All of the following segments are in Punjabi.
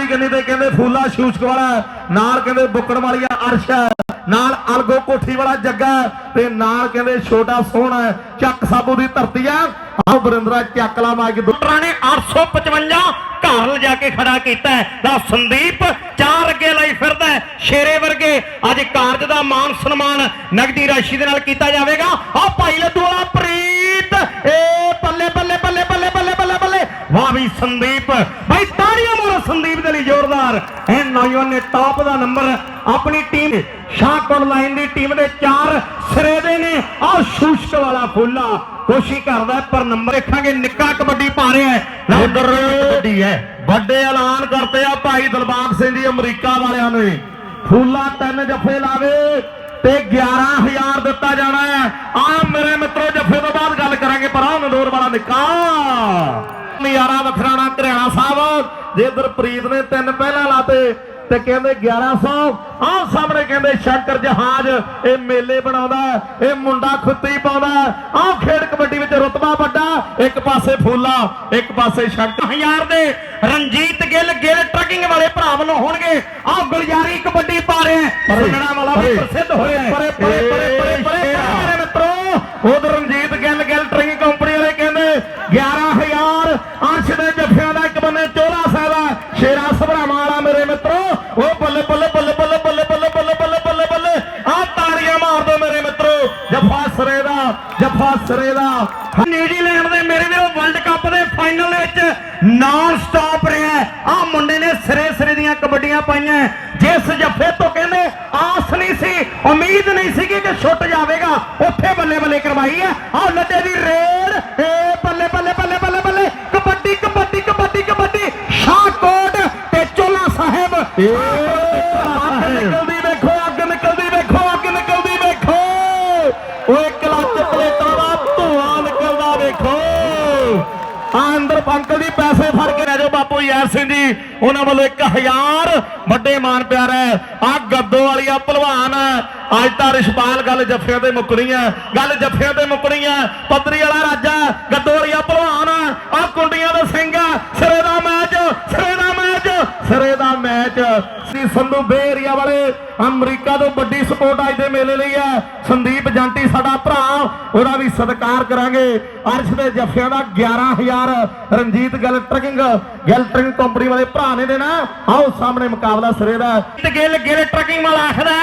ਪਰਲੀ ਗੰਨੀ ਤੇ ਕਹਿੰਦੇ ਫੂਲਾ ਸ਼ੂਸ਼ਕ ਵਾਲਾ ਨਾਲ ਕਹਿੰਦੇ ਬੁੱਕੜ ਵਾਲੀਆ ਅਰਸ਼ ਹੈ, ਨਾਲ ਅਲਗੋ ਕੋਠੀ ਵਾਲਾ ਜੱਗਾ ਤੇ ਨਾਲ ਕਹਿੰਦੇ ਛੋਟਾ ਸੋਹਣਾ ਚੱਕ ਸਾਬੂ ਦੀ ਧਰਤੀ ਆ ਆਹ ਬਰਿੰਦਰਾ ਚੱਕ ਮਾਰ ਕੇ ਦੋ। ਨੇ 855 ਘਰ ਲਿਜਾ ਕੇ ਖੜਾ ਕੀਤਾ ਦਾ ਸੰਦੀਪ ਚਾਰ ਅੱਗੇ ਲਈ ਫਿਰਦਾ ਸ਼ੇਰੇ ਵਰਗੇ। ਅੱਜ ਕਾਰਜ ਦਾ ਮਾਨ ਸਨਮਾਨ ਨਗਦੀ ਰਾਸ਼ੀ ਦੇ ਨਾਲ ਕੀਤਾ ਜਾਵੇਗਾ। ਆ ਭਾਈ ਲੱਡੂ ਵਾਲਾ ਪ੍ਰੀਤ ਏ ਬੱਲੇ ਬੱਲੇ ਬੱਲੇ ਬੱਲੇ ਬੱਲੇ ਬੱਲੇ ਬੱਲੇ ਵਾਹ ਵੀ ਸੰਦੀਪ। ਭਾਈ ਤਾੜੀਆਂ ਮਾਰੋ ਸੰਦੀਪ ਦੇ ਲਈ ਜ਼ੋਰਦਾਰ। ਇਹ ਨੌਜਵਾਨ ਨੇ ਟਾਪ ਦਾ ਨੰਬਰ ਆਪਣੀ ਟੀਮ ਸ਼ਾਹਕੋਟ ਲਾਈਨ ਦੀ ਟੀਮ ਦੇ ਚਾਰ ਸਿਰੇ ਦੇ ਨੇ। ਆ ਸ਼ੂਸ਼ਕ ਵਾਲਾ ਫੁੱਲਾ ਕੋਸ਼ਿਸ਼ ਕਰਦਾ ਪਰ ਨੰਬਰ ਦੇਖਾਂਗੇ। ਨਿੱਕਾ ਕਬੱਡੀ ਪਾ ਰਿਹਾ ਹੈ। ਉਧਰ ਕਬੱਡੀ ਹੈ। ਵੱਡੇ ਐਲਾਨ ਕਰਤੇ ਆ ਭਾਈ ਦਿਲਬਾਗ ਸਿੰਘ ਜੀ ਅਮਰੀਕਾ ਵਾਲਿਆਂ ਨੇ। ਫੂਲਾ ਤਿੰਨ ਜੱਫੇ ਲਾਵੇ ਤੇ 11000 ਦਿੱਤਾ ਜਾਣਾ ਹੈ। ਆ ਮੇਰੇ ਮਿੱਤਰੋ ਜੱਫੇ ਤੋਂ ਬਾਅਦ ਗੱਲ ਕਰਾਂਗੇ ਪਰ ਆਹ ਨੰਦੋਰ ਵਾਲਾ ਨਿੱਕਾ। ਨਜ਼ਾਰਾ ਵਖਰਾਣਾ ਘਰਿਆਣਾ ਸਾਹਿਬ। ਜੇ ਇਧਰ ਪ੍ਰੀਤ ਨੇ ਤਿੰਨ ਪਹਿਲਾਂ ਲਾਤੇ ਤੇ ਕਹਿੰਦੇ 1100 ਆਹ ਸਾਹਮਣੇ ਕਹਿੰਦੇ ਸ਼ੰਕਰ ਜਹਾਜ਼ ਇਹ ਮੇਲੇ ਬਣਾਉਂਦਾ ਇਹ ਮੁੰਡਾ ਖੁੱਤੀ ਪਾਉਂਦਾ ਆਹ ਖੇਡ ਕਬੱਡੀ ਵਿੱਚ ਰਤਬਾ ਵੱਡਾ ਇੱਕ ਪਾਸੇ ਫੂਲਾ ਇੱਕ ਪਾਸੇ ਸ਼ੰਕਰ। ਹਜ਼ਾਰ ਦੇ ਰਣਜੀਤ ਗਿੱਲ ਗਿੱਲ ਟਰਕਿੰਗ ਵਾਲੇ ਭਰਾ ਵੱਲੋਂ ਹੋਣਗੇ। ਆਹ ਗੁਲਜਾਰੀ ਕਬੱਡੀ ਪਾ ਰਿਹਾ ਸੁਣਨਾ ਵਾਲਾ ਵੀ ਪ੍ਰਸਿੱਧ ਹੋਇਆ ਹੈ। ਪਰੇ ਪਰੇ ਪਰੇ ਪਰੇ ਪਰੇ। ਮੇਰੇ ਮਿੱਤਰੋ ਉਧਰ ਨਿਊਜ਼ੀਲੈਂਡ ਦੇ ਮੇਰੇ ਵੀਰੋ ਵਰਲਡ ਕੱਪ ਦੇ ਫਾਈਨਲ ਵਿੱਚ ਨਾਨ ਸਟਾਪ ਰਿਹਾ ਆ ਮੁੰਡੇ ਨੇ ਸਿਰੇ ਸਿਰੇ ਦੀਆਂ ਕਬੱਡੀਆਂ ਪਾਈਆਂ ਜਿਸ ਜੱਫੇ ਤੋਂ ਕਹਿੰਦੇ ਆਸ ਨਹੀਂ ਸੀ, ਉਮੀਦ ਨਹੀਂ ਸੀ ਕਿ ਛੁੱਟ ਜਾਵੇਗਾ, ਉੱਥੇ ਬੱਲੇ ਬੱਲੇ ਕਰਵਾਈ ਹੈ। ਆ ਲੱਡੇ ਦੀ ਰੇਡ, ਏ ਬੱਲੇ ਬੱਲੇ ਬੱਲੇ ਬੱਲੇ ਬੱਲੇ, ਕਬੱਡੀ ਕਬੱਡੀ ਕਬੱਡੀ ਕਬੱਡੀ, ਸ਼ਾਹਕੋਟ ਤੇ ਚੋਲਾ ਸਾਹਿਬ ਏ ਅੱਗ ਨਿਕਲਦੀ ਵੇਖੋ ਅੱਗ ਨਿਕਲਦੀ ਵੇਖੋ ਅੱਗ ਨਿਕਲਦੀ ਵੇਖੋ ਓਏ ਕਲੱਚ ਪਲੇਟਾਂ ਦਾ ਧੂਆਂ ਨਿਕਲਦਾ ਵੇਖੋ ਆ ਅੰਦਰ ਪੰਕਲ ਦੀ ਪੈਸੇ ਫੜ ਕੇ ਲੈ ਜਾਓ ਬਾਪੂ ਯਾਰ ਸਿੰਘ ਜੀ, ਉਹਨਾਂ ਵੱਲੋਂ 1000 ਵੱਡੇ ਮਾਨ ਹੈ। ਆ ਗੱਦੋ ਵਾਲੀਆ ਭਲਵਾਨ ਅੱਜ ਤਾਂ ਰਿਸ਼ਪਾਲ ਗੱਲ ਜੱਫਿਆਂ ਤੇ ਮੁੱਕਣੀ ਹੈ। ਗੱਲ ਜੱਫਿਆਂ ਤੇ ਮੁੱਕਣੀ ਹੈ। ਪੱਧਰੀ ਵਾਲਾ ਰਾਜਾ, ਗੱਦੋ ਵਾਲੀਆ ਭਲਵਾਨ ਆ ਕੁੰਡੀਆਂ ਦਾ ਸਿੰਘ ਆ ਸਿਰੇ ਦਾ ਮੈਚ ਸਿਰੇ ਦਾ ਮੈਚ ਸਿਰੇ ਦਾ ਮੈਚ ਸੀ ਸੰਧੂ ਬੇ ਵਾਲੇ। ਅਮਰੀਕਾ ਤੋਂ ਵੱਡੀ ਸਪੋਰਟ ਅੱਜ ਦੇ ਮੇਲੇ ਲਈ ਹੈ। ਸੰਦੀਪ ਜੰਟੀ ਸਾਡਾ ਭਰਾ, ਉਹਦਾ ਵੀ ਸਤਿਕਾਰ ਕਰਾਂਗੇ। ਅਰਸ਼ ਦੇ ਜੱਫਿਆਂ ਦਾ 11000 ਰਣਜੀਤ ਗੱਲ ਟਰਕਿੰਗ ਗੱਲ ਟਰਕਿੰਗ ਕੰਪਨੀ ਵਾਲੇ ਭਰਾ ਨੇ ਦੇਣਾ। ਆਓ ਸਾਹਮਣੇ ਮੁਕਾਬਲਾ ਸਿਰੇ ਦਾ। ਗਿੱਲ ਗਿੱਲ ਟਰਕਿੰਗ ਵਾਲਾ ਆਖਦਾ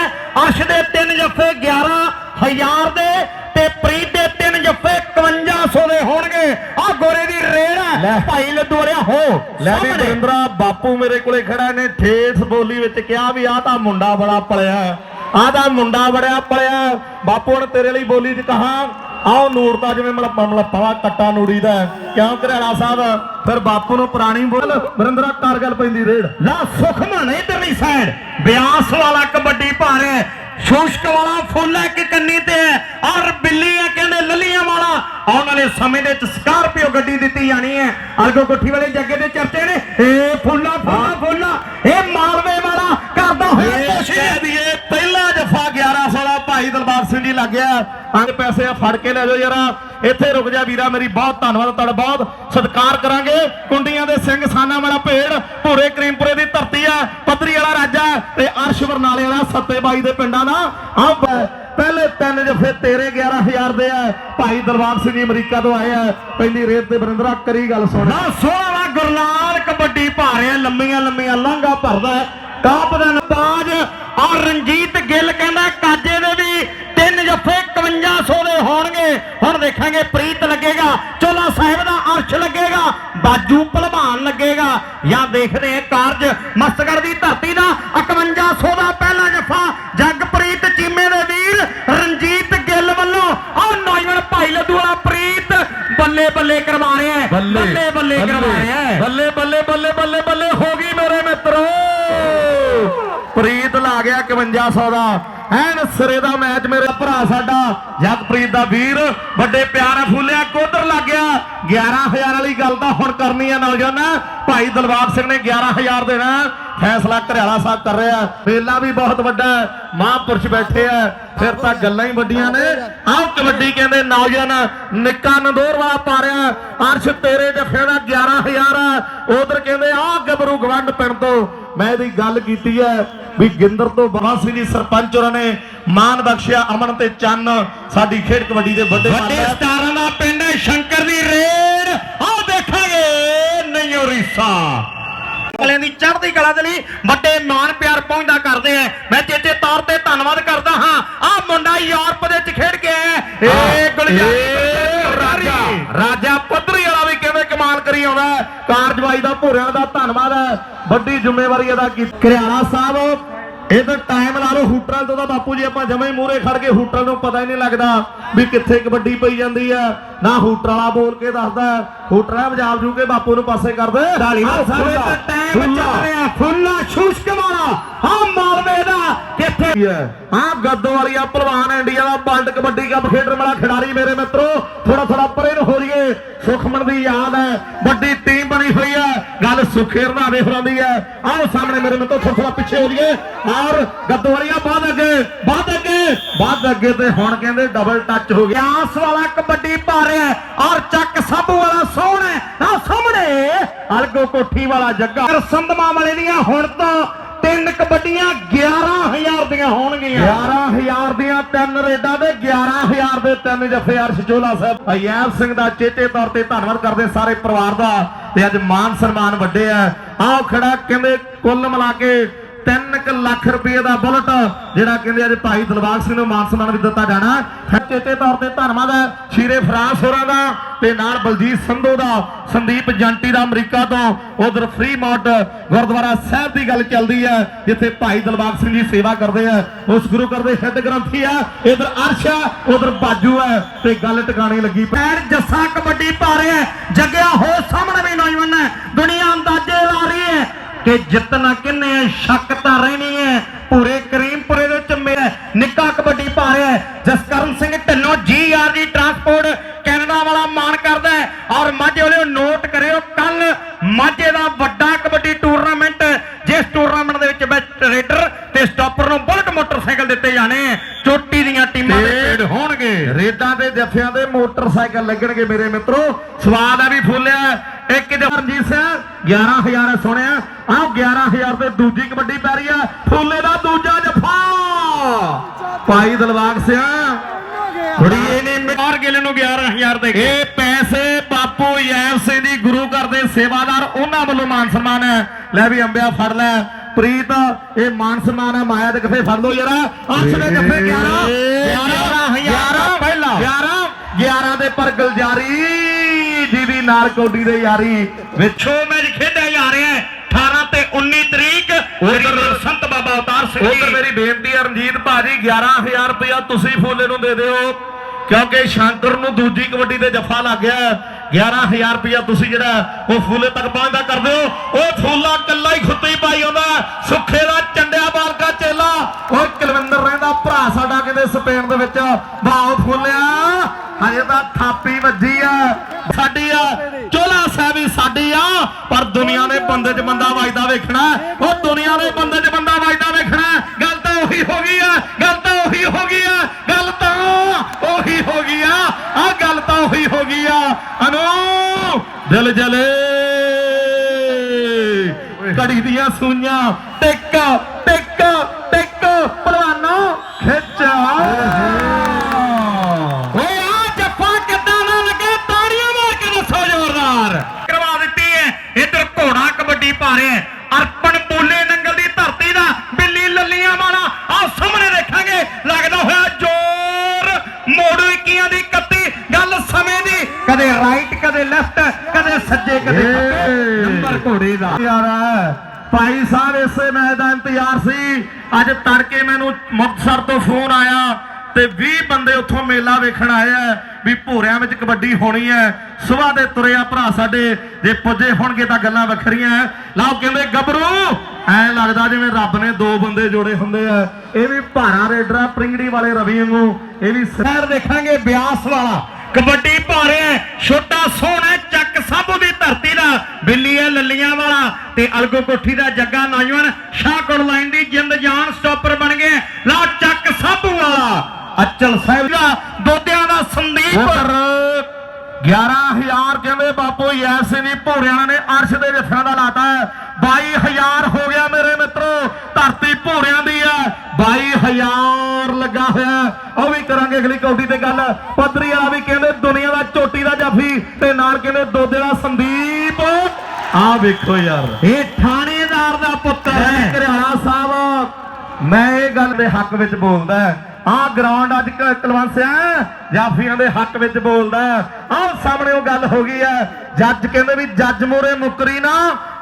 ਅਰਸ਼ ਦੇ ਤਿੰਨ ਜੱਫੇ 11000 ਦੇ ਤੇ ਪ੍ਰੀਤ ਦੇ ਤਿੰਨ ਜੱਫੇ 5100 ਦੇ ਹੋਣਗੇ ਆ ਗੋਰੇ ਦੀ ਰੇਡ ਲੈ। ਹੈ ਭਾਈ ਲੱਡੂ ਵਾਲਿਆ ਹੋ ਲੈ ਵੀ ਸਾਹਮਣੇ। ਬਰਿੰਦਰਾ ਬਾਪੂ ਮੇਰੇ ਕੋਲੇ ਖੜਾ ਨੇ ਠੇਠ ਬੋਲੀ ਵਿੱਚ ਕਿਹਾ ਵੀ ਆਹ ਤਾਂ ਮੁੰਡਾ ਬੜਾ ਪਲਿਆ ਆਹ ਤਾਂ ਮੁੰਡਾ ਬੜਿਆ ਪਲਿਆ ਬਾਪੂ ਨੇ ਤੇਰੇ ਲਈ ਬੋਲੀ 'ਚ ਕਹਾ ਆਓ ਨੂਰ ਤਾਂ ਜਿਵੇਂ ਮਤਲਬ ਮਾਮਲਾ ਪਵਾ ਕੱਟਾ ਨੂੜੀ ਦਾ ਹੈ। ਕਿਉਂ ਘਰਿਆਲਾ ਸਾਹਿਬ ਫਿਰ ਬਾਪੂ ਨੂੰ ਪੁਰਾਣੀ ਬੋਲ ਬਰਿੰਦਰਾ ਕਰ ਗੱਲ ਪੈਂਦੀ ਰੇਡ ਲਾ ਸੁਖਮਨ ਇਧਰਲੀ ਸਾਈਡ ਬਿਆਸ ਵਾਲਾ ਕਬੱਡੀ ਹੈ। ਸ਼ੋਸ਼ਕ ਵਾਲਾ ਫੁੱਲਾ ਇੱਕ ਕੰਨੀ ਤੇ ਹੈ ਔਰ ਬਿੱਲੀ ਹੈ ਵਾਲਾ ਆਉਣ ਵਾਲੇ ਸਮੇਂ ਦੇ ਵਿੱਚ ਸਕਾਰਪੀਓ ਗੱਡੀ ਦਿੱਤੀ ਜਾਣੀ ਹੈ। ਅਲਗੋ ਕੋਠੀ ਵਾਲੇ ਜੱਗੇ ਦੇ ਚਰਚੇ ਨੇ। ਏ ਫੁੱਲਾ ਫੁੱਲਾ ਫੁੱਲਾ। ਇਹ ਮਾਲਵੇ ਵਾਲਾ ਕਰਦਾ ਹੋਇਆ ਇਹ ਕੋਸ਼ਿਸ਼ ਕਹਿ ਦਈਏ ਪਹਿਲਾ ਜਫਾ 1100 ਦਾ ਭਾਈ ਦਲਬਾਗ ਸਿੰਘ ਜੀ ਲੱਗ ਗਿਆ। ਅੰਗ ਪੈਸੇ ਆ ਫੜ ਕੇ ਲੈ ਜਾਓ ਯਾਰਾ ਇੱਥੇ ਰੁਕ ਜਾ ਵੀਰਾ ਮੇਰੀ ਬਹੁਤ ਧੰਨਵਾਦ ਤੁਹਾਡਾ ਬਹੁਤ ਸਤਿਕਾਰ ਕਰਾਂਗੇ। ਕੁੰਡੀਆਂ ਦੇ ਸਿੰਘ ਸਾਨਾ ਵਾਲਾ ਭੇੜ ਭੂਰੇ ਕਰੀਮਪੁਰੇ ਦੀ ਧਰਤੀ ਆ ਪੱਧਰੀ ਵਾਲਾ ਰਾਜਾ ਤੇ ਅਰਸ਼ ਬਰਨਾਲੇ ਵਾਲਾ ਸੱਤੇ ਬਾਈ ਦੇ ਪਿੰਡਾਂ ਦਾ। ਆ ਪਹਿਲੇ ਤਿੰਨ ਜਫੇ ਤੇਰੇ 11000 ਦੇ ਆ। ਭਾਈ ਦਰਬਾਰ ਸਿੰਘ ਜੀ ਅਮਰੀਕਾ ਤੋਂ ਆਏ ਆ। ਪਹਿਲੀ ਰੇਤ ਤੇ ਬਰਿੰਦਰਾ ਕਰੀ ਗੱਲ ਸੁਣ। ਨਾ ਸੋਹਣਾ ਗੁਰਲਾਲ ਕਬੱਡੀ ਪਾ ਲੰਮੀਆਂ ਲੰਮੀਆਂ ਲਾਂਘਾ ਭਰਦਾ ਕਾਪ ਦਾ ਨਤਾਜ ਔਰ ਰਣਜੀਤ ਗਿੱਲ ਕਹਿੰਦਾ ਕਾਜੇ ਦੇ ਵੀ ਤਿੰਨ ਜੱਫੇ 5100 ਦੇ ਹੋਣਗੇ। ਹੁਣ ਦੇਖਾਂਗੇ, ਪ੍ਰੀਤ ਲੱਗੇਗਾ, ਚੋਲਾ ਸਾਹਿਬ ਦਾ ਅਰਸ਼ ਲੱਗੇਗਾ, ਬਾਜੂ ਭਲਵਾਨ ਲੱਗੇਗਾ। ਜਾਂ ਦੇਖਦੇ ਹਾਂ ਕਾਰਜ ਮਸਤਗੜ ਦੀ ਧਰਤੀ ਦਾ 5100 ਦਾ ਪਹਿਲਾ ਜਫ਼ਾ। ਜਗਪ੍ਰੀਤ ਚੀਮੇ ਦੇ ਰਣਜੀਤ ਗਿੱਲ ਵੱਲੋਂ। ਔਰ ਨੌਜਵਾਨ ਭਾਈ ਲੱਡੂ ਵਾਲਾ ਪ੍ਰੀਤ ਬੱਲੇ ਬੱਲੇ ਕਰਵਾ ਰਿਹਾ ਹੈ ਬੱਲੇ ਬੱਲੇ ਕਰਵਾ ਰਿਹਾ ਹੈ ਬੱਲੇ ਬੱਲੇ ਬੱਲੇ ਬੱਲੇ ਬੱਲੇ ਹੋ ਗਈ ਮੇਰੇ ਮਿੱਤਰੋ। ਪ੍ਰੀਤ ਲਾ ਗਿਆ 5100 ਦਾ। ਐਨ ਸਿਰੇ ਦਾ ਮੈਚ ਮੇਰਾ ਭਰਾ ਸਾਡਾ ਜਗਪ੍ਰੀਤ ਦਾ ਵੀਰ, ਵੱਡੇ ਪਿਆਰ ਫੁੱਲਿਆ, ਕੋਧਰ ਲੱਗ ਗਿਆ। 11000 ਵਾਲੀ ਗੱਲ ਤਾਂ ਹੁਣ ਕਰਨੀ ਆ ਨੌਜਵਾਨਾਂ ਭਾਈ ਦਲਬਾਗ ਸਿੰਘ ਨੇ 11000 ਦੇਣਾ। ਫੈਸਲਾ ਘਰਿਆਲਾ ਸਾਹਿਬ ਕਰ ਰਿਹਾ। ਮੇਲਾ ਵੀ ਬਹੁਤ ਵੱਡਾ ਮਹਾਂਪੁਰਸ਼ ਬੈਠੇ ਆ। ਫਿਰ ਤਾਂ ਗੱਲਾਂ ਹੀ ਵੱਡੀਆਂ ਨੇ। ਆਹ ਕਬੱਡੀ ਕਹਿੰਦੇ ਨੌਜਵਾਨ ਨਿੱਕਾ ਨੰਦੋਰ ਵਾਲਾ ਪਾ ਰਿਹਾ ਅਰਸ਼ ਤੇਰੇ ਜੱਫੇ ਦਾ 11000 ਉਧਰ ਕਹਿੰਦੇ, ਆਹ ਗੱਭਰੂ ਗਵੰਡ ਪਿੰਡ ਤੋਂ। ਮੈਂ ਇਹਦੀ ਗੱਲ ਕੀਤੀ ਹੈ ਵੀ ਗਿੰਦਰ ਤੋਂ ਬਾਸੀ ਦੀ ਸਰਪੰਚ ਉਹਨਾਂ ਨੇ ਮਾਨ ਬਖਸ਼ਿਆ ਅਮਨ ਤੇ ਚੰਨ ਸਾਡੀ ਖੇਡ ਕਬੱਡੀ ਦੇ ਵੱਡੇ ਵੱਡੇ। ਸਟਾਰਾਂ ਦਾ ਪਿੰਡ ਹੈ ਸ਼ੰਕਰ ਦੀ ਰੇਡ। ਆਓ ਦੇਖਾਂਗੇ ਨਈਓ ਰੀਸਾ ਕਲਿਆਂ ਦੀ ਚੜ੍ਹਦੀ ਕਲਾ ਦੇ ਲਈ ਵੱਡੇ ਮਾਨ ਪਿਆਰ ਪਹੁੰਚਦਾ ਕਰਦੇ ਆ। ਮੈਂ ਚੇਚੇ ਤੌਰ ਤੇ ਧੰਨਵਾਦ ਕਰਦਾ ਹਾਂ। ਆਹ ਮੁੰਡਾ ਯੂਰਪ ਦੇ ਵਿੱਚ ਖੇਡ ਕੇ ਆਇਆ। ਇਹ ਗੁਲਜ਼ਾਰੀ ਰਾਜਾ। ਰਾਜਾ ਪੱਧਰੀ ਵਾਲਾ ਵੀ ਕਿਵੇਂ ਕਮਾਲ ਕਰੀ ਆਉਂਦਾ। ਕਾਰਜਵਾਈ ਦਾ ਭੋਰਿਆਂ ਦਾ ਧੰਨਵਾਦ ਹੈ। ਵੱਡੀ ਜ਼ਿੰਮੇਵਾਰੀ ਅਦਾ ਕੀਤੀ। ਕਰਿਆਲਾ ਸਾਹਿਬ ਇਹ ਤਾਂ ਟਾਈਮ ਲਾ ਲਓ ਹੂਟਰਲ ਤੋਂ ਤਾਂ ਬਾਪੂ ਜੀ ਆਪਾਂ ਜਮੇ ਮੂਰੇ ਖੜ ਕੇ ਹੂਟਰਲ ਨੂੰ ਪਤਾ ਹੀ ਨਹੀਂ ਲੱਗਦਾ ਵੀ ਕਿੱਥੇ ਕਬੱਡੀ ਪਈ ਜਾਂਦੀ ਆ। ਨਾ ਹੂਟਰ ਵਾਲਾ ਬੋਲ ਕੇ ਦੱਸਦਾ ਹੂਟਰਾਂ ਵਜਾਬ ਜੂ ਕੇ ਬਾਪੂ ਨੂੰ ਪਾਸੇ ਕਰ ਦੇ। ਢਾਲੀਵਾਲ ਸਾਹਿਬ ਟਾਈਮ ਚੱਲ ਰਿਹਾ ਫੁੱਲਾ ਸ਼ੂਸ਼ਕ ਵਾਲਾ ਹਾਂ ਮਾਲਵੇ ਦਾ ਕਿੱਥੇ ਗੱਦੋ ਵਾਲੀਆ ਪਹਿਲਵਾਨ ਇੰਡੀਆ ਦਾ ਵਰਲਡ ਕਬੱਡੀ ਕੱਪ ਖੇਡਣ ਵਾਲਾ ਖਿਡਾਰੀ ਮੇਰੇ ਮਿੱਤਰੋ ਥੋੜਾ ਥੋੜਾ ਪਰੇ ਨੂੰ ਹੋ ਜੀਏ ਸੁਖਮਨ ਦੀ ਯਾਦ ਹੈ, ਵੱਡੀ ਟੀਮ ਬਣੀ ਹੋਈ ਹੈ, ਗੱਲ ਸੁਖੇ ਰਣਾਵੇ ਹੋਰਾਂ ਦੀ ਹੈ। ਆਓ ਸਾਹਮਣੇ ਮੇਰੇ ਮਿੱਤਰੋ ਥੋੜਾ ਥੋੜਾ ਪਿੱਛੇ ਹੋ ਜੀਏ ਔਰ ਗੱਦੋ ਵਾਲੀਆ ਬਾਅਦ ਅੱਗੇ ਬਾਅਦ ਅੱਗੇ ਬਾਅਦ ਅੱਗੇ ਤੇ ਹੁਣ ਕਹਿੰਦੇ ਡਬਲ ਟੱਚ ਹੋ ਗਿਆ। ਆਸ ਵਾਲਾ ਕਬੱਡੀ ਪਾ ਰਿਹਾ ਔਰ ਚੱਕ ਸਾਬੂ ਵਾਲਾ ਸੋਹਣਾ ਹੈ। ਆ ਸਾਹਮਣੇ, ਅਲਗੋ ਕੋਠੀ ਵਾਲਾ ਜੱਗਾ। ਸੰਧਮਾ ਵਾਲੇ ਦੀਆਂ ਹੁਣ ਤਾਂ ਤਿੰਨ ਕਬੱਡੀਆਂ 11000 ਦੀਆਂ ਹੋਣਗੀਆਂ। 11000 ਦੀਆਂ ਤਿੰਨ ਰੇਡਾਂ ਤੇ 11000 ਦੇ ਤਿੰਨ ਜਫੇ ਅਰਸ਼ ਚੋਲਾ ਸਾਹਿਬ। ਅਯੈਬ ਸਿੰਘ ਦਾ ਚੇਤੇ ਤੌਰ ਤੇ ਧੰਨਵਾਦ ਕਰਦੇ ਸਾਰੇ ਪਰਿਵਾਰ ਦਾ। ਤੇ ਅੱਜ ਮਾਨ ਸਨਮਾਨ ਵੱਡੇ ਆ। ਆਓ ਖੜਾ ਕਹਿੰਦੇ ਕੁੱਲ ਮਿਲਾ ਕੇ 3 ਲੱਖ ਰੁਪਏ ਦਾ ਬੁਲਟ, ਜਿਹੜਾ ਕਹਿੰਦੇ ਅੱਜ ਭਾਈ ਦਿਲਬਾਗ ਸਿੰਘ ਨੂੰ ਮਾਨ ਸਨਮਾਨ ਵੀ ਦਿੱਤਾ ਜਾਣਾ। ਚੇਤੇ ਤੌਰ ਤੇ ਧੰਨਵਾਦ ਹੈ ਸ਼ੀਰੇ ਫਰਾਂਸ ਹੋਰਾਂ ਦਾ ਤੇ ਨਾਲ ਬਲਜੀਤ ਸੰਧੂ ਦਾ, ਸੰਦੀਪ ਜੰਟੀ ਦਾ ਅਮਰੀਕਾ ਤੋਂ। ਉਧਰ ਫ੍ਰੀ ਮੌਟ ਗੁਰਦੁਆਰਾ ਸਾਹਿਬ ਦੀ ਗੱਲ ਚੱਲਦੀ ਹੈ, ਜਿੱਥੇ ਭਾਈ ਦਿਲਬਾਗ ਸਿੰਘ ਜੀ ਸੇਵਾ ਕਰਦੇ ਆ ਉਸ ਗੁਰੂ ਘਰ ਦੇ ਸਿੱਧ ਗ੍ਰੰਥੀ ਆ ਇਧਰ ਅਰਸ਼ ਆ ਉਧਰ ਬਾਜੂ ਹੈ ਤੇ ਗੱਲ ਟਿਕਾਣੀ ਲੱਗੀ ਪੈਰ ਜੱਸਾ ਕਬੱਡੀ ਪਾ ਰਿਹਾ ਹੈ ਹੋ ਸਾਹਮਣੇ ਵੀ ਨੌਜਵਾਨ ਹੈ, ਦੁਨੀਆ ਅੰਦਾਜ਼ੇ ਲਾ ਰਹੀ ਹੈ। ਕਿ ਜਿੱਤਣਾ ਕਿੰਨੇ ਹੈ ਸ਼ੱਕ ਤਾਂ ਰਹਿਣੀ ਹੈ ਪੂਰੇ ਕਰੀਮਪੁਰੇ ਦੇ ਵਿੱਚ ਮੇਰਾ ਨਿੱਕਾ ਕਬੱਡੀ ਪਾ ਰਿਹਾ ਹੈ। Jaskaran Singh Dhillon GRG transport Canada ਵਾਲਾ ਮਾਣ ਕਰਦਾ ਹੈ। ਔਰ ਮਾਝੇ ਵਾਲਿਓ ਨੋਟ ਕਰਿਓ ਕੱਲ ਮਾਝੇ ਦਾ ਵੱਡਾ ਕਬੱਡੀ ਟੂਰਨਾਮੈਂਟ ਜਿਸ ਟੂਰਨਾਮੈਂਟ ਦੇ ਵਿੱਚ ਬੈਸਟ ਰੇਡਰ ਤੇ ਸਟਾਪਰ ਨੂੰ ਬੁਲਟ ਮੋਟਰਸਾਈਕਲ ਦਿੱਤੇ ਜਾਣੇ। ਹੈ। ਚੋਟੀ ਦੀਆਂ ਟੀਮਾਂ ਦੇ ਖੇਡ ਹੋਣਗੇ। ਰੇਡਾਂ ਦੇ ਜੱਫਿਆਂ ਦੇ ਮੋਟਰਸਾਈਕਲ ਲੱਗਣਗੇ ਮੇਰੇ ਮਿੱਤਰੋ। ਸਵਾਦ ਆ ਵੀ ਫੁੱਲਿਆ ਇੱਕ ਜਰਜੀਤ ਸਿੰਘ 11000 ਸੁਣਿਆ। ਆਹ 11000 ਤੇ ਦੂਜੀ ਕਬੱਡੀ ਪੈ ਰਹੀ ਆ। ਫੁੱਲੇ ਦਾ ਦੂਜਾ ਜੱਫਾ। ਭਾਈ ਦਿਲਬਾਗ ਸਿਆ ਥੋੜੀ ਇਹ ਨਹੀਂ ਮਿਆਰ ਗਿੱਲ ਨੂੰ 11000 ਦੇ ਇਹ ਪੈਸੇ ਬਾਪੂ ਯੈਬ ਸਿੰਘ ਦੀ ਗੁਰੂ ਘਰ ਦੇ ਸੇਵਾਦਾਰ ਉਹਨਾਂ ਵੱਲੋਂ ਮਾਨ ਸਨਮਾਨ ਹੈ। ਲੈ ਵੀ ਅੰਬਿਆ ਫੜ ਲੈ। ਪ੍ਰੀਤ ਇਹ ਮਾਨ ਸਨਮਾਨ ਹੈ ਮਾਇਆ ਦੇ ਗੱਫੇ ਫੜ ਲੋ ਯਾਰ ਅੱਠ ਦੇ ਗੱਫੇ 11 11 ਪਹਿਲਾ। 11 11 ਦੇ ਪਰ ਗਲਜਾਰੀ ਜੀ ਦੀ ਨਾਲ ਕੋਡੀ ਦੇ ਯਾਰੀ। ਵਿੱਚ ਮੈਚ ਖੇਡਿਆ ਜਾ ਰਿਹਾ ਹੈ। 18 ਤੇ 19 ਤਰੀਕ ਉਧਰ ਬਾਬਾ ਅਵਤਾਰ ਸਿੰਘ ਉਧਰ ਮੇਰੀ ਬੇਨਤੀ ਹੈ, ਰਣਜੀਤ ਭਾਜੀ 11000 ਰੁਪਇਆ ਤੁਸੀਂ ਫੂਲੇ ਨੂੰ ਦੇ ਦਿਓ, ਕਿਉਂਕਿ ਸ਼ੰਕਰ ਨੂੰ ਦੂਜੀ ਕਬੱਡੀ ਤੇ ਜੱਫਾ ਲੱਗ ਗਿਆ ਹੈ। 11000 ਰੁਪਇਆ ਤੁਸੀਂ ਜਿਹੜਾ ਉਹ ਫੂਲੇ ਤੱਕ ਪਹੁੰਚਦਾ ਕਰ ਦਿਓ। ਉਹ ਫੂਲਾ ਕੱਲਾ ਹੀ ਖੁੱਤੀ ਪਾਈ ਆਉਂਦਾ ਸੁੱਖੇ ਦਾ ਚੰਡਿਆ ਬਾਲਕਾ ਚੇਲਾ। ਉਹ ਕੁਲਵਿੰਦਰ ਰਹਿੰਦਾ, ਭਰਾ ਸਾਡਾ ਕਹਿੰਦੇ ਸਪੇਨ ਦੇ ਵਿੱਚ। ਵਾਓ ਫੂਲਿਆ। ਹਜੇ ਤਾਂ ਥਾਪੀ ਵੱਜੀ ਆ। ਸਾਡੀ ਆ ਚੋਲਾ ਸਾਹਿਬ ਸਾਡੀ ਆ, ਪਰ ਦੁਨੀਆ ਨੇ ਬੰਦੇ 'ਚ ਬੰਦਾ ਵੱਜਦਾ ਵੇਖਣਾ ਉਹ ਦੁਨੀਆ ਨੇ ਬੰਦੇ 'ਚ ਬੰਦਾ ਵੱਜਦਾ ਵੇਖਣਾ ਗੱਲ ਤਾਂ ਉਹੀ ਹੋ ਗਈ ਆ, ਗੱਲ ਤਾਂ ਉਹੀ ਹੋ ਗਈ ਆ, ਗੱਲ ਤਾਂ ਉਹੀ ਹੋ ਗਈ ਆ ਆ ਗੱਲ ਤਾਂ ਉਹੀ ਹੋ ਗਈ ਆ। ਅਨੂ, ਦਿਲ ਜਲੇ। ਕੜੀ ਦੀਆਂ ਸੂਈਆਂ ਟਿਕ ਟਿਕ। ਕਦੇ ਲੈਫਟ ਕਦੇ ਸੱਜੇ ਕਦੇ ਨੰਬਰ ਘੋੜੇ ਦਾ। ਯਾਰ ਭਾਈ ਸਾਹਿਬ ਇਸੇ ਮੈਚ ਦਾ ਇੰਤਜ਼ਾਰ ਸੀ। ਅੱਜ ਤੜਕੇ ਮੈਨੂੰ ਮੁਕਤਸਰ ਤੋਂ ਫੋਨ ਆਇਆ ਤੇ 20 ਬੰਦੇ ਉੱਥੋਂ ਮੇਲਾ ਵੇਖਣ ਆਏ ਆ ਵੀ ਭੋਰਿਆਂ ਵਿੱਚ ਕਬੱਡੀ ਹੋਣੀ ਹੈ। ਸਵੇਰ ਦੇ ਤੁਰੇ ਆ ਭਰਾ ਸਾਡੇ। ਜੇ ਪੁੱਜੇ ਹੋਣਗੇ ਤਾਂ ਗੱਲਾਂ ਵੱਖਰੀਆਂ। ਲਓ ਕਹਿੰਦੇ ਗੱਭਰੂ ਐ ਲੱਗਦਾ ਜਿਵੇਂ ਰੱਬ ਨੇ ਦੋ ਬੰਦੇ ਜੋੜੇ ਹੁੰਦੇ ਆ। ਇਹ ਵੀ ਭਾਰਾ ਰੇਡਰ ਪ੍ਰਿੰਗੜੀ ਵਾਲੇ ਰਵੀ ਵਾਂਗੂ। ਇਹ ਵੀ ਸ਼ਹਿਰ ਦੇਖਾਂਗੇ ਬਿਆਸ ਵਾਲਾ। ਕਬੱਡੀ ਪਾ ਰਿਹਾ ਹੈ, ਛੋਟਾ ਸੋਹਣਾ ਚੱਕ ਸਾਬੂ ਦੀ ਧਰਤੀ ਦਾ ਬਿੱਲੀ ਹੈ ਲੱਲੀਆਂ ਵਾਲਾ ਤੇ ਅਲਗੋ ਕੋਠੀ ਦਾ ਜੱਗਾ ਨੌਜਵਾਨ ਸ਼ਾਹਕੋਟ ਲਾਈਨ ਦੀ ਜਿੰਦ ਜਾਨ ਸਟਾਪਰ ਬਣ ਗਏ ਲਾ ਚੱਕ ਸਾਬੂ ਵਾਲਾ। ਅਚਲ ਸਾਹਿਬ ਦਾ ਦੋਦਿਆਂ ਦਾ ਸੰਦੀਪ। 11000 ਕਹਿੰਦੇ ਬਾਪੂ ਯੈਸ ਜੀ ਭੋਰਿਆਂ ਨੇ ਅਰਸ਼ ਦੇ ਜੱਫਿਆਂ ਦਾ ਲਾਤਾ ਹੈ। 22000 ਹੋ ਗਿਆ ਮੇਰੇ ਮਿੱਤਰੋ ਧਰਤੀ ਭੋਰਿਆਂ ਦੀ ਹੈ। 22000 ਲੱਗਾ ਹੋਇਆ। ਉਹ ਵੀ ਕਰਾਂਗੇ ਅਗਲੀ ਕੌਡੀ ਤੇ ਗੱਲ। ਪੱਧਰੀ ਵਾਲਾ ਵੀ ਕਹਿੰਦੇ ਦੁਨੀਆ ਦਾ ਚੋਟੀ ਦਾ ਜਾਫੀ ਤੇ ਨਾਲ ਕਹਿੰਦੇ ਦੋਦੇ ਦਾ ਸੰਦੀਪ। ਆਹ ਵੇਖੋ ਯਾਰ। ਇਹ ਥਾਣੇਦਾਰ ਦਾ ਪੁੱਤਰ ਹੈ। ਘਰਿਆਲਾ ਸਾਹਿਬ ਮੈਂ ਇਹ ਗੱਲ ਦੇ ਹੱਕ ਵਿੱਚ ਬੋਲਦਾ ਆਹ ਗਰਾਊਂਡ ਅੱਜ ਕੁਲਵੰਤ ਸਿੰਘ ਜਾਫੀਆਂ ਦੇ ਹੱਕ ਵਿੱਚ ਬੋਲਦਾ। ਆਹ ਸਾਹਮਣੇ ਉਹ ਗੱਲ ਹੋ ਗਈ ਹੈ ਜੱਜ ਕਹਿੰਦੇ ਵੀ ਜੱਜ ਮੋਰੇ ਮੁਕਰੀ ਨਾ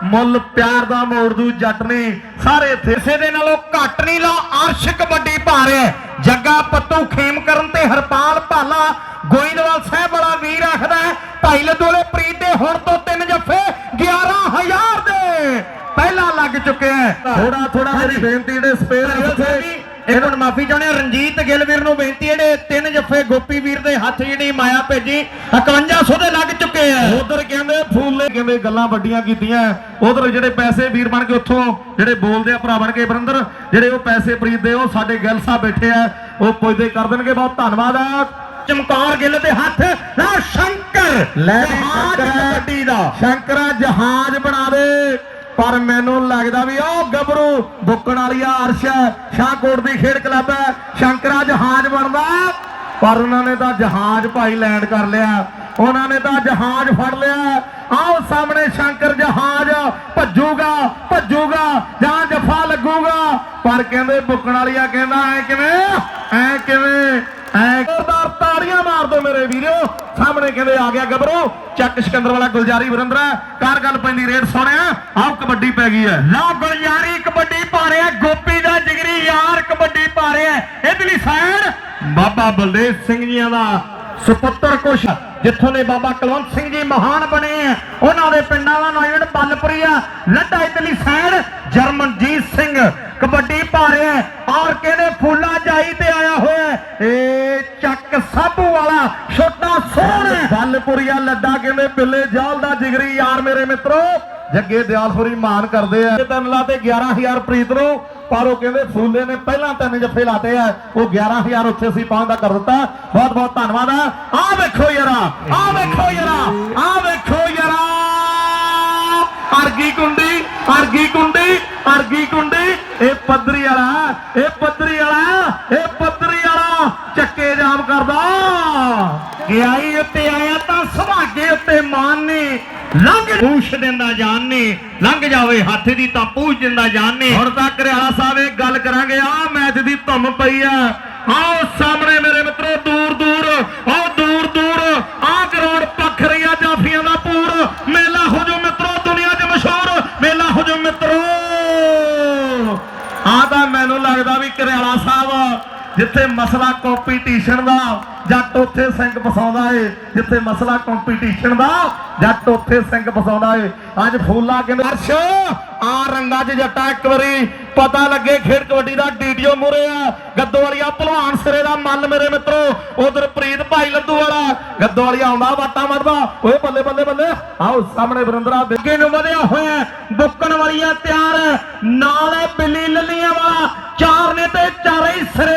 ਮੁੱਲ ਪਿਆਰ ਦਾ ਮੋੜ ਦੂ ਜੱਟ ਨੇ। ਸਾਰੇ ਇੱਥੇ ਕਿਸੇ ਦੇ ਨਾਲੋਂ ਘੱਟ ਨਹੀਂ ਲਾ ਅਰਸ਼ ਕਬੱਡੀ ਹੈ। ਜੱਗਾ ਪੱਤੂ ਖੇਮ ਕਰਨ ਤੇ ਹਰਪਾਲ ਭਾਲਾ ਗੋਇੰਦਵਾਲ ਸਾਹਿਬ ਵਾਲਾ ਵੀਰ ਆਖਦਾ ਹੈ, ਭਾਈ ਲਦੋਲੇ ਪ੍ਰੀਤ ਦੇ ਹੁਣ ਤੋਂ ਤਿੰਨ ਜੱਫੇ 11000 ਦੇ। ਪਹਿਲਾਂ ਲੱਗ ਚੁੱਕਿਆ ਥੋੜਾ ਥੋੜਾ ਮੇਰੀ ਬੇਨਤੀ ਜਿਹੜੇ ਸਪੇਅਰ ਇੱਥੇ ਇੱਕ ਹੁਣ ਮਾਫੀ ਚਾਹੁੰਦੇ ਰਣਜੀਤ ਗਿੱਲ ਵੀਰ ਨੂੰ ਬੇਨਤੀ ਹੈ ਜਿਹੜੇ ਤਿੰਨ ਜੱਫੇ ਗੋਪੀ ਵੀਰ ਦੇ ਹੱਥ ਜਿਹੜੀ ਮਾਇਆ ਭੇਜੀ 5100 ਦੇ ਲੱਗ ਚੁੱਕੇ ਆ। ਉਧਰ ਕਹਿੰਦੇ ਫੂਲੇ ਕਹਿੰਦੇ ਗੱਲਾਂ ਵੱਡੀਆਂ ਕੀਤੀਆਂ ਉਧਰ ਜਿਹੜੇ ਪੈਸੇ ਵੀਰ ਬਣ ਕੇ ਉੱਥੋਂ ਜਿਹੜੇ ਬੋਲਦੇ ਆ ਭਰਾ ਬਣ ਕੇ ਬਰਿੰਦਰ ਜਿਹੜੇ ਉਹ ਪੈਸੇ ਪ੍ਰੀਤ ਦੇ ਉਹ ਸਾਡੇ ਗਿੱਲ ਸਾਹਿਬ ਬੈਠੇ ਆ ਉਹ ਪੁੱਛਦੇ ਕਰ ਦੇਣਗੇ ਬਹੁਤ ਧੰਨਵਾਦ ਆ। ਚਮਕੌਰ ਗਿੱਲ ਦੇ ਹੱਥ ਨਾ ਸ਼ੰਕਰ ਲੈ ਸ਼ੰਕਰ। ਦਾ। ਸ਼ੰਕਰਾ ਜਹਾਜ਼ ਬਣਾ ਦੇ। ਪਰ ਮੈਨੂੰ ਲੱਗਦਾ ਵੀ ਉਹ ਗੱਭਰੂ ਬੁੱਕਣ ਵਾਲੀ ਅਰਸ਼ ਹੈ, ਸ਼ਾਹਕੋਟ ਦੀ ਖੇਡ ਕਲੱਬ ਹੈ। ਸ਼ੰਕਰਾ ਜਹਾਜ਼ ਬਣਦਾ। ਪਰ ਉਹਨਾਂ ਨੇ ਤਾਂ ਜਹਾਜ਼ ਭਾਈ ਲੈਂਡ ਕਰ ਲਿਆ। ਉਹਨਾਂ ਨੇ ਤਾਂ ਜਹਾਜ਼ ਫੜ ਲਿਆ। ਆਓ ਸਾਹਮਣੇ ਸ਼ੰਕਰ ਜਹਾਜ਼। ਭੱਜੂਗਾ ਭੱਜੂਗਾ ਜਾਂ ਜਫਾ ਲੱਗੂਗਾ। ਪਰ ਕਹਿੰਦੇ ਬੁੱਕਣ ਵਾਲੀਆ ਕਹਿੰਦਾ ਐ ਕਿਵੇਂ? ਐ ਕਿਵੇਂ? ਜ਼ੋਰਦਾਰ ਤਾੜੀਆਂ ਮਾਰ ਦੋ ਮੇਰੇ ਵੀਰੋ। ਸਾਹਮਣੇ ਕਹਿੰਦੇ ਆ ਗਿਆ ਗੱਭਰੂ? ਚੱਕ ਸਿਕੰਦਰ ਵਾਲਾ ਗੁਲਜਾਰੀ ਵਰਿੰਦਰਾ ਕਾਰ ਗੱਲ ਪੈਂਦੀ ਰੇਡ ਸੋਹਣਿਆ। ਆਹ ਕਬੱਡੀ ਪੈ ਗਈ ਹੈ। ਲਾ ਗੁਲਜਾਰੀ, ਕਬੱਡੀ ਪਾ ਰਿਹਾ ਗੋਪੀ ਦਾ ਜਿਗਰੀ ਯਾਰ ਕਬੱਡੀ ਪਾ ਰਿਹਾ ਇਧਰਲੀ ਸਾਈਡ। ਬਾਬਾ ਬਲਦੇਵ ਸਿੰਘ ਜੀਆਂ ਦਾ ਸੁਪੁੱਤਰ ਕੁਸ਼, ਜਿੱਥੋਂ ਦੇ ਬਾਬਾ ਕਲਵੰਤ ਸਿੰਘ ਜੀ ਮਹਾਨ ਬਣੇ ਆ। ਉਹਨਾਂ ਦੇ ਪਿੰਡਾਂ ਦਾ ਨਾਮ ਬਲਪੁਰੀਆ ਲੱਡਾ ਇਧਰਲੀ ਸਾਈਡ, ਜਰਮਨਜੀਤ ਸਿੰਘ। ਕਬੱਡੀ ਪਾ ਰਿਹਾ ਔਰ ਕਹਿੰਦੇ ਫੂਲਾ ਜਾਈ ਤੇ ਆਇਆ ਹੋਇਆ ਹੈ। ਇਹ ਚੱਕ ਵਾਲਾ ਛੋਟਾ ਸੋਹਣਾ। ਬੱਲਪੁਰੀਆ ਲੱਡਾ ਕਹਿੰਦੇ, ਬਿੱਲੇ ਜਾਲ ਦਾ ਜਿਗਰੀ ਯਾਰ ਮੇਰੇ ਮਿੱਤਰੋ। ਜੱਗੇ ਦਿਆਲਪੁਰੀ ਮਾਨ ਕਰਦੇ ਆ। ਤਿੰਨ ਲਾਤੇ 11000 ਪ੍ਰੀਤ ਨੂੰ। ਪਰ ਉਹ ਕਹਿੰਦੇ, ਫੂਲੇ ਨੇ ਪਹਿਲਾਂ ਤਿੰਨ ਜੱਫੇ ਲਾਤੇ ਆ। ਉਹ 11000 ਉੱਥੇ ਅਸੀਂ ਪਹੁੰਚਦਾ ਕਰ ਦਿੱਤਾ। ਬਹੁਤ ਬਹੁਤ ਧੰਨਵਾਦ ਆ। ਆਹ ਵੇਖੋ ਯਾਰਾ, ਆਹ ਵੇਖੋ ਯਾਰਾ, ਆਹ ਵੇਖੋ ਯਾਰਾ। ਅਰਗੀ ਕੁੰਡੀ ਅਰਗੀ ਕੁੰਡੀ ਅਰਗੀ ਕੁੰਡੀ। ਇਹ ਪੱਧਰੀ ਵਾਲਾ, ਇਹ ਪੱਧਰੀ ਵਾਲਾ, ਇਹ ਪੱਧਰੀ ਵਾਲਾ ਚੱਕੇ ਜਾਮ ਕਰਦਾ ਗਿਆਈ ਉੱਤੇ ਆਇਆ ਤਾਂ ਸੁਭਾਗੇ ਉੱਤੇ ਮਾਨ ਨੇ। ਲੰਘ ਪੂਛ ਦਿੰਦਾ ਜਾਨ ਨੇ। ਲੰਘ ਜਾਵੇ ਹੱਥ ਦੀ ਤਾਂ ਪੂਛ ਦਿੰਦਾ ਜਾਨ ਨੇ। ਹੁਣ ਤੱਕ ਰਿਆਲਾ ਸਾਹਿਬ ਇਹ ਗੱਲ ਕਰਾਂਗੇ ਆ ਮੈਚ ਦੀ ਧੁੰਮ ਪਈ ਆ। ਆਓ ਸਾਹਮਣੇ ਮੇਰੇ ਮਿੱਤਰੋ, ਦੂਰ ਦੂਰ ਆਓ ਦੂਰ ਦੂਰ ਆ ਗਰਾਊਂਡ ਪੱਖ ਰਹੀਆ ਜਾਫੀਆਂ ਦਾ ਪੂਰ। ਮੇਲਾ ਹੋ ਜੋ ਮਿੱਤਰੋ, ਦੁਨੀਆ 'ਚ ਮਸ਼ਹੂਰ। ਮੇਲਾ ਹੋ ਜੋ ਮਿੱਤਰੋ। ਆ ਤਾਂ ਮੈਨੂੰ ਲੱਗਦਾ ਵੀ ਕਰਿਆਲਾ ਸਾਹਿਬ ਜਿੱਥੇ ਮਸਲਾ ਕੰਪੀਟੀਸ਼ਨ ਦਾ ਜੱਟ ਉੱਥੇ ਸਿੰਘ ਫਸਾਉਂਦਾ ਏ ਜਿੱਥੇ ਮਸਲਾ ਕੰਪੀਟੀਸ਼ਨ ਦਾ ਜੱਟ ਉੱਥੇ ਸਿੰਘ ਫਸਾਉਂਦਾ ਏ। ਅੱਜ ਫੂਲਾ ਕਹਿੰਦੇ ਅਰਸ਼ ਆ ਰੰਗਾ 'ਚ ਜੱਟਾ ਇੱਕ ਵਾਰੀ ਪਤਾ ਲੱਗੇ ਖੇਡ ਕਬੱਡੀ ਦਾ ਡੀਡੀਓ ਮੂਰੇ ਆ। ਗੱਦੋ ਵਾਲੀਆ ਭਲਵਾਨ ਸਿਰੇ ਦਾ ਮੱਲ ਮੇਰੇ ਮਿੱਤਰੋ ਉਧਰ ਪ੍ਰੀਤ ਭਾਈ ਲੱਦੂ ਵਾਲਾ। ਗੱਦੋ ਵਾਲੀਆ ਆਉਂਦਾ ਵਾਟਾ ਮਾਰਦਾ ਓਏ ਬੱਲੇ ਬੱਲੇ ਬੱਲੇ। ਆਓ ਸਾਹਮਣੇ ਵਰਿੰਦਰਾ ਦੇ ਨੂੰ ਵਧਿਆ ਹੋਇਆ ਹੈ, ਬੁੱਕਣ ਵਾਲੀਆਂ ਤਿਆਰ। ਹੈ, ਨਾਲ ਹੈ ਬਿੱਲੀ ਲੱਲੀਆਂ ਵਾਲਾ। ਚਾਰ ਨੇ ਤੇ ਚਾਰੇ ਸਿਰੇ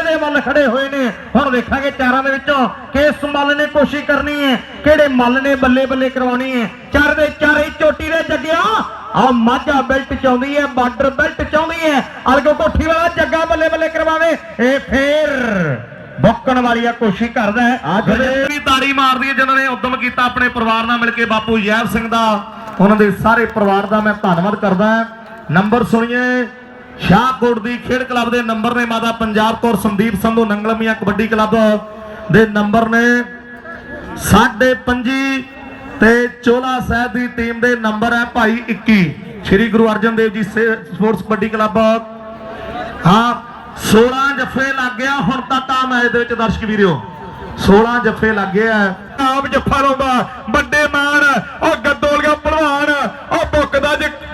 ਹੋਏ ਨੇ। ਹੁਣ ਦੇਖਾਂਗੇ ਚਾਰਾਂ ਦੇ ਵਿੱਚੋਂ ਕਿਸ ਮੱਲ ਨੇ ਕੋਸ਼ਿਸ਼ ਕਰਨੀ ਹੈ ਕਿਹੜੇ ਮੱਲ ਨੇ ਬੱਲੇ ਬੱਲੇ ਕਰਵਾਉਣੀ ਹੈ। ਚਾਰ ਦੇ ਚਾਰੇ ਹੀ ਚੋਟੀ ਦੇ ਜੱਗਿਆ। ਆ ਮਾਝਾ ਬੈਲਟ ਚਾਹੁੰਦੀ ਹੈ ਬਾਰਡਰ ਬੈਲਟ ਚਾਹੁੰਦੀ ਹੈ। ਅਲਗੋ ਕੋਠੀ ਵਾਲਾ ਜੱਗਾ ਬੱਲੇ ਬੱਲੇ ਕਰਵਾਵੇ। ਇਹ ਫੇਰ ਬੁੱਕਣ ਵਾਲੀਆ ਕੋਸ਼ਿਸ਼ ਕਰਦਾ ਹੈ। ਅੱਜ ਵੀ ਤਾੜੀ ਮਾਰਦੀ ਹੈ ਜਿਨ੍ਹਾਂ ਨੇ ਉਦਮ ਕੀਤਾ ਆਪਣੇ ਪਰਿਵਾਰ ਨਾਲ ਮਿਲ ਕੇ ਬਾਪੂ ਜੈਬ ਸਿੰਘ ਦਾ। ਉਹਨਾਂ ਦੇ ਸਾਰੇ ਪਰਿਵਾਰ ਦਾ ਮੈਂ ਧੰਨਵਾਦ ਕਰਦਾ ਨੰਬਰ ਸੁਣੀਏ। ਸ਼ਾਹਕੋਟ ਦੀ ਖੇਡ ਕਲੱਬ ਦੇ ਨੰਬਰ ਨੇ ਮਾਤਾ ਪੰਜਾਬ ਕੌਰ ਸੰਦੀਪ ਸੰਧੂ, ਨੰਗਲਮੀਆਂ ਕਬੱਡੀ ਕਲੱਬ ਦੇ ਨੰਬਰ ਨੇ। ਸਾਢੇ ਪੰਜੀ ਤੇ ਚੋਲਾ ਸਾਹਿਬ ਦੀ ਟੀਮ ਦੇ ਨੰਬਰ ਹੈ ਭਾਈ 21 ਸ੍ਰੀ ਗੁਰੂ ਅਰਜਨ ਦੇਵ ਜੀ ਸਪੋਰਟਸ ਕਬੱਡੀ ਕਲੱਬ। ਹਾਂ 16 ਜੱਫੇ ਲੱਗ ਗਿਆ, ਹੁਣ ਤਾਂ ਆ ਮੈਚ ਦੇ ਵਿੱਚ ਦਰਸ਼ਕ ਵੀਰਿਓ 16 ਜੱਫੇ ਲੱਗ ਗਏ ਆ। ਆਪ ਜੱਫਾ ਲਾਉਂਦਾ ਵੱਡੇ ਮਾਨ ਉਹ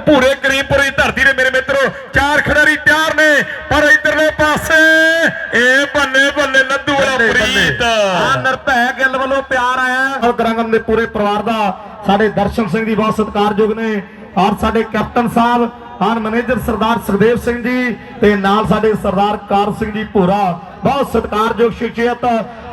ਭੂਰੇ ਕਰੀਮਪੁਰੀ ਧਰਤੀ ਦੇ ਮੇਰੇ ਮਿੱਤਰੋ ਚਾਰ ਖਿਡਾਰੀ ਤਿਆਰ ਨੇ ਪਰ ਇਧਰਲੇ ਪਾਸੇ ਇਹ ਬੱਲੇ ਬੱਲੇ ਲੱਦੂ ਵਾਲਾ ਪ੍ਰੀਤ। ਆ ਨਰਭੈ ਗਿੱਲ ਵੱਲੋਂ ਪਿਆਰ ਆਇਆ। ਗਰੰਗਮ ਦੇ ਪੂਰੇ ਪਰਿਵਾਰ ਦਾ ਸਾਡੇ ਦਰਸ਼ਨ ਸਿੰਘ ਦੀ ਬਹੁਤ ਸਤਿਕਾਰਯੋਗ ਨੇ ਔਰ ਸਾਡੇ ਕੈਪਟਨ ਸਾਹਿਬ ਔਰ ਮੈਨੇਜਰ ਸਰਦਾਰ ਸੁਖਦੇਵ ਸਿੰਘ ਜੀ ਤੇ ਨਾਲ ਸਾਡੇ ਸਰਦਾਰ ਕਾਰ ਸਿੰਘ ਜੀ ਭੂਰਾ ਬਹੁਤ ਸਤਿਕਾਰਯੋਗ ਸ਼ਖਸੀਅਤ।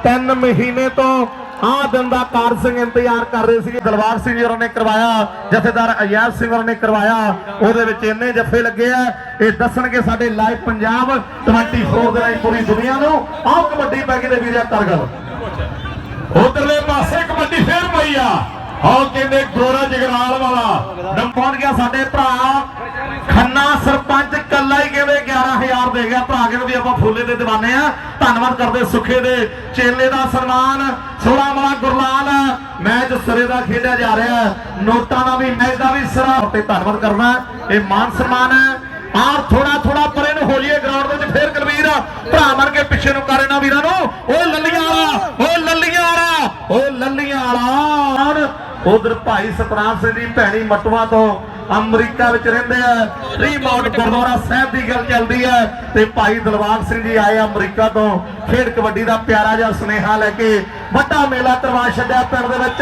ਤਿੰਨ ਮਹੀਨੇ ਤੋਂ ਆਹ ਦਿਨ ਦਾ ਕਾਰ ਸਿੰਘ ਇੰਤਜ਼ਾਰ ਕਰ ਰਹੇ ਸੀ ਦਲਵਾਰ ਸਿੰਘ ਜੀ ਨੇ ਕਰਵਾਇਆ, ਜਥੇਦਾਰ ਅਯਾਬ ਸਿੰਘ ਨੇ ਕਰਵਾਇਆ। ਉਹਦੇ ਵਿੱਚ ਇੰਨੇ ਜੱਫੇ ਲੱਗੇ ਆ। ਇਹ ਦੱਸਣਗੇ ਸਾਡੇ ਲਾਈਵ ਪੰਜਾਬ 24 ਦੇ ਰਾਹੀਂ ਪੂਰੀ ਦੁਨੀਆ ਨੂੰ। ਆਹ ਕਬੱਡੀ ਪੈ ਗਈ ਦੇ ਵੀਰਿਆ ਕਰਗਲ ਉਧਰਲੇ ਪਾਸੇ ਕਬੱਡੀ ਫੇਰ ਪਈ ਆ। ਆਹ ਕਹਿੰਦੇ ਗੋਰਾ ਜਗਰਾਲ ਵਾਲਾ। ਨੰਬਰ ਗਿਆ? ਸਾਡੇ ਭਰਾ ਆਪਾਂ ਫੁੱਲੇ ਦੇ دیਵਾਨੇ ਆ। ਧੰਨਵਾਦ ਕਰਦੇ ਸੁਖੇ ਦੇ ਚੇਲੇ ਦਾ ਸਨਮਾਨ। ਸੋਹਣਾ ਵਾਲਾ ਗੁਰਲਾਲ, ਮੈਚ ਸਿਰੇ ਦਾ ਖੇਡਿਆ ਜਾ ਰਿਹਾ ਨੋਟਾਂ ਦਾ ਵੀ, ਮੈਚ ਦਾ ਵੀ ਸਿਰਾ। ਤੇ ਧੰਨਵਾਦ ਕਰਦਾ ਇਹ ਮਾਨ ਸਨਮਾਨ ਹੈ। ਆਰ ਥੋੜਾ ਥੋੜਾ ਪਰੇ ਨੂੰ ਹੋ ਜਾਈਏ ਗਰਾਊਂਡ ਦੇ ਵਿੱਚ ਫੇਰ ਕਲਵੀਰ, ਭਰਾ ਮਰ ਕੇ ਪਿੱਛੇ ਨੂੰ ਕਰ ਇਹਨਾਂ ਵੀਰਾਂ ਨੂੰ। ਉਹ ਲੱਲੀਆਂ ਵਾਲਾ ਓਏ ਲੱਲੀਆਂ ਵਾਲਾ ਓਏ ਲੱਲੀਆਂ ਵਾਲਾ ਉਧਰ ਭਾਈ ਸਤਨਾਮ ਸਿੰਘ ਦੀ ਭੈਣੀ ਮਟਵਾ ਤੋਂ ਅਮਰੀਕਾ ਵਿੱਚ ਰਹਿੰਦੇ ਆ। ਰੀਮੌਟ ਗੁਰਦੁਆਰਾ ਸਾਹਿਬ ਦੀ ਗੱਲ ਚੱਲਦੀ ਹੈ ਤੇ ਭਾਈ ਦਲਵਾਰ ਸਿੰਘ ਜੀ ਆਏ ਅਮਰੀਕਾ ਤੋਂ। ਖੇਡ ਕਬੱਡੀ ਦਾ ਪਿਆਰਾ ਜਿਹਾ ਸੁਨੇਹਾ ਲੈ ਕੇ ਵੱਡਾ ਮੇਲਾ ਕਰਵਾ ਛੱਡਿਆ ਪਿੰਡ ਦੇ ਵਿੱਚ।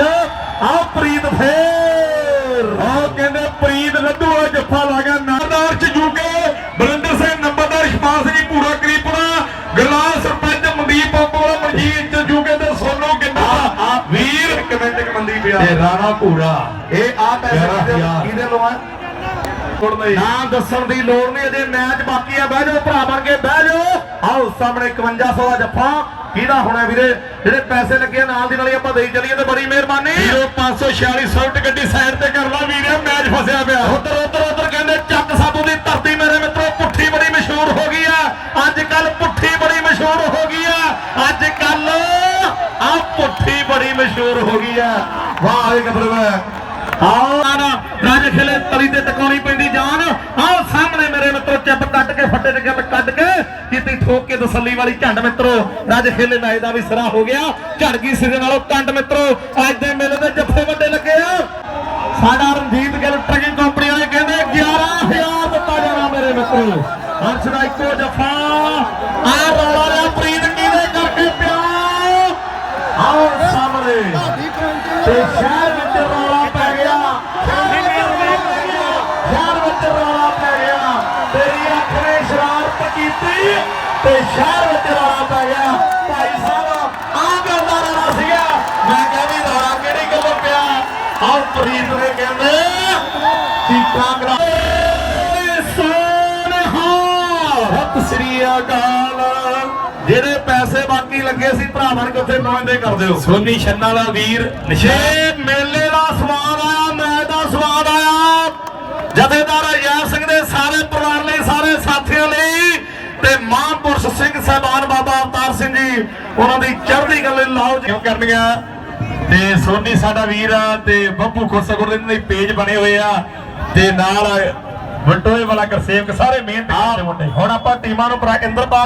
ਆਓ ਪ੍ਰੀਤ ਫੇਰ। ਆਹ ਕਹਿੰਦੇ ਪ੍ਰੀਤ ਲੱਡੂ ਜੱਫਾ ਲਾ ਗਿਆ। ਨਾਰਦਾਰ ਚ ਜੂਕੇ ਬਲਿੰਦਰ ਸਿੰਘ ਨੰਬਰਦਾਰ ਸ਼ਪਾਲ ਵੀਰ ਇੱਕ ਮਿੰਟ ਇੱਕ ਮੰਦੀ ਪਿਆ। ਤੇ ਰਾਣਾ ਪੂਰਾ ਇਹ ਆ ਪੈਸੇ ਗਿਆਰਾਂ ਕਿਹਦੇ- ਹਜ਼ਾਰ। ਕਿਹਦੇ ਲੋ ਆ? ਕੋੜ ਨਹੀਂ। ਨਾ ਦੱਸਣ ਦੀ ਲੋੜ ਨਹੀਂ ਅਜੇ ਮੈਚ ਬਾਕੀ ਆ। ਬਹਿ ਜਾਓ ਭਰਾ ਬਣ ਕੇ ਬਹਿ ਜਾਓ। ਆਓ ਸਾਹਮਣੇ 5100 ਦਾ ਜੱਫਾ। ਕਿਹਦਾ ਹੋਣਾ ਵੀਰੇ? ਜਿਹੜੇ ਪੈਸੇ ਲੱਗੇ ਆ, ਨਾਲ ਦੀ ਨਾਲ ਹੀ ਆਪਾਂ ਦੇਈ ਚੱਲੀਏ ਤੇ ਬੜੀ ਮਿਹਰਬਾਨੀ। 0546 ਸੌਟ ਗੱਡੀ ਸਾਈਡ ਤੇ ਕਰ ਲਾ ਵੀਰੇ ਮੈਚ ਫਸਿਆ ਪਿਆ। ਉਧਰ ਉਧਰ ਉਧਰ ਕਹਿੰਦੇ ਚੱਕ ਸਾਬੂ ਦੀ ਧਰਤੀ ਮੇਰੇ ਮਿੱਤਰੋ ਪੁੱਠੀ ਬੜੀ ਮਸ਼ਹੂਰ ਹੋ ਗਈ ਆ। ਅੱਜ ਕੱਲ ਪੁੱਠੀ ਬੜੀ ਮਸ਼ਹੂਰ ਹੋ ਗਈ ਆ। ਅੱਜ ਕੱਲ ਮਸ਼ਹੂਰ ਹੋ ਗਈ ਆ? ਵਾਹ ਇਹ ਗੱਭਰੂ ਆਓ ਰਾਜ ਖੇਲੇ ਤਲੀ ਤੇ ਟਿਕਾਉਣੀ ਪੈਂਦੀ ਜਾਨ। ਆਓ ਸਾਹਮਣੇ ਮੇਰੇ ਮਿੱਤਰੋ, ਚੱਪ ਕੱਟ ਕੇ, ਫੱਟੇ ਤੇ ਗੱਲ ਕੱਢ ਕੇ ਕਿਤੇ ਠੋਕ ਕੇ ਤਸੱਲੀ ਵਾਲੀ ਝੰਡ ਮਿੱਤਰੋ। ਰਾਜ ਖੇਲੇ ਮੈਚ ਦਾ ਵੀ ਸਿਰਾ ਹੋ ਗਿਆ। ਝੜ ਗਈ ਸਿਰੇ ਨਾਲੋਂ ਕੰਡ ਮਿੱਤਰੋ। ਅੱਜ ਦੇ ਮੇਲੇ ਦੇ ਜੱਫੇ ਵੱਡੇ ਲੱਗੇ ਆ। ਸਾਡਾ ਰਣਜੀਤ ਗਿੱਲ ਟਰਕਿੰਗ ਕੰਪਨੀ ਵਾਲੇ ਕਹਿੰਦੇ 11000 ਦਿੱਤਾ ਜਾਣਾ ਮੇਰੇ ਮਿੱਤਰੋ। ਹਰਸ਼ ਦਾ ਇੱਕੋ ਜੱਫਾ। ਆ ਸ਼ਹਿਰ ਵਿੱਚ ਰੌਲਾ ਪੈ ਗਿਆ। ਭਾਈ ਸਾਹਿਬ ਆ ਗੱਲ ਦਾ ਰੌਲਾ ਸੀਗਾ। ਮੈਂ ਕਿਹਾ ਵੀ ਰੌਲਾ ਕਿਹੜੀ ਗੱਲੋਂ ਪਿਆ? ਆਓ ਪ੍ਰੀਤ ਨੇ ਕਹਿੰਦੇ ਕਿ ਕਾਂਗੜਾ ਸੋਨਹਾ ਸਤਿ ਸ੍ਰੀ ਅਕਾਲ। ਜਿਹੜੇ ਪੈਸੇ ਬਾਕੀ ਲੱਗੇ ਸੀ ਭਰਾ ਬਣ ਕੇ ਉੱਥੇ ਨੁਮਾਇੰਦੇ ਕਰ ਦਿਓ ਸੋਨੀ ਛੰਨਾ ਵਾਲਾ ਵੀਰ ਜੇ ਮੇਲੇ ਦਾ ਸਵਾਦ ਆਇਆ ਮੈਚ ਦਾ ਸਵਾਦ ਆਇਆ। ਜਥੇਦਾਰ ਅਜੈ ਸਿੰਘ ਦੇ ਸਾਰੇ ਪਰਿਵਾਰ ਲਈ ਸਾਰੇ ਸਾਥੀਆਂ ਲਈ ਤੇ ਮਹਾਂਪੁਰਸ਼ ਸਿੰਘ ਸਾਹਿਬਾਨ ਬਾਬਾ ਅਵਤਾਰ ਸਿੰਘ ਜੀ ਉਹਨਾਂ ਦੀ ਚੜ੍ਹਦੀ ਕਲਾ ਲਈ ਲਾਓ ਜੀ ਕਿਉਂ ਕਰਨੀਆਂ ਤੇ ਸੋਨੀ ਸਾਡਾ ਵੀਰ ਆ ਤੇ ਬੱਬੂ ਖੁਰਸਗੁਰ ਦੇ ਪੇਜ ਬਣੇ ਹੋਏ ਆ। ਤੇ ਨਾਲ ਬਟੋਏ ਵਾਲਾ ਕਰਸੇਵਕ ਸਾਰੇ ਮਿਹਨਤ ਕਰਦੇ ਮੁੰਡੇ। ਹੁਣ ਆਪਾਂ ਟੀਮਾਂ ਨੂੰ ਇੰਦਰਪਾਲ